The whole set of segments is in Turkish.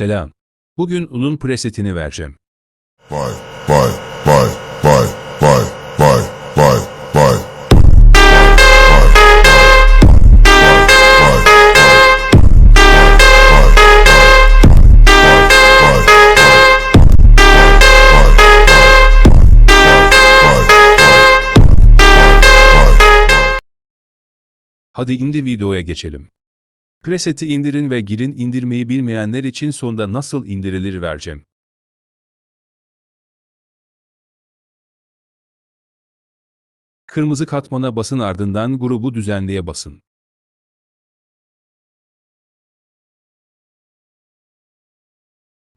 Selam. Bugün unun presetini vereceğim. Bye, bye, bye, bye, bye, bye, bye, bye. Hadi indi videoya geçelim. Preset'i indirin ve girin indirmeyi bilmeyenler için sonda nasıl indirilir vereceğim. Kırmızı katmana basın ardından grubu düzenleye basın.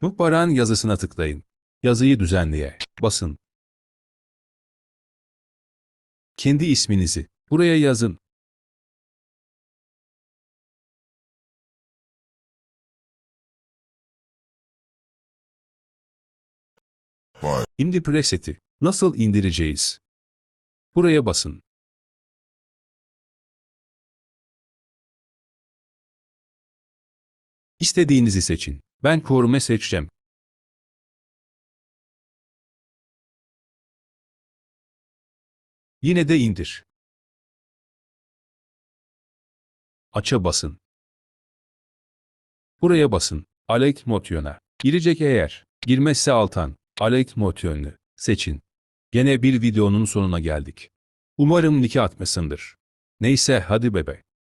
Muhbaran yazısına tıklayın. Yazıyı düzenleye basın. Kendi isminizi buraya yazın. Bye. Şimdi preseti nasıl indireceğiz? Buraya basın. İstediğinizi seçin. Ben korume seçeceğim. Yine de indir. Aça basın. Buraya basın. Alek motyona. Girecek eğer. Girmezse altan. Alek motyonunu seçin. Gene bir videonun sonuna geldik. Umarım nike atmasındır. Neyse hadi bebe.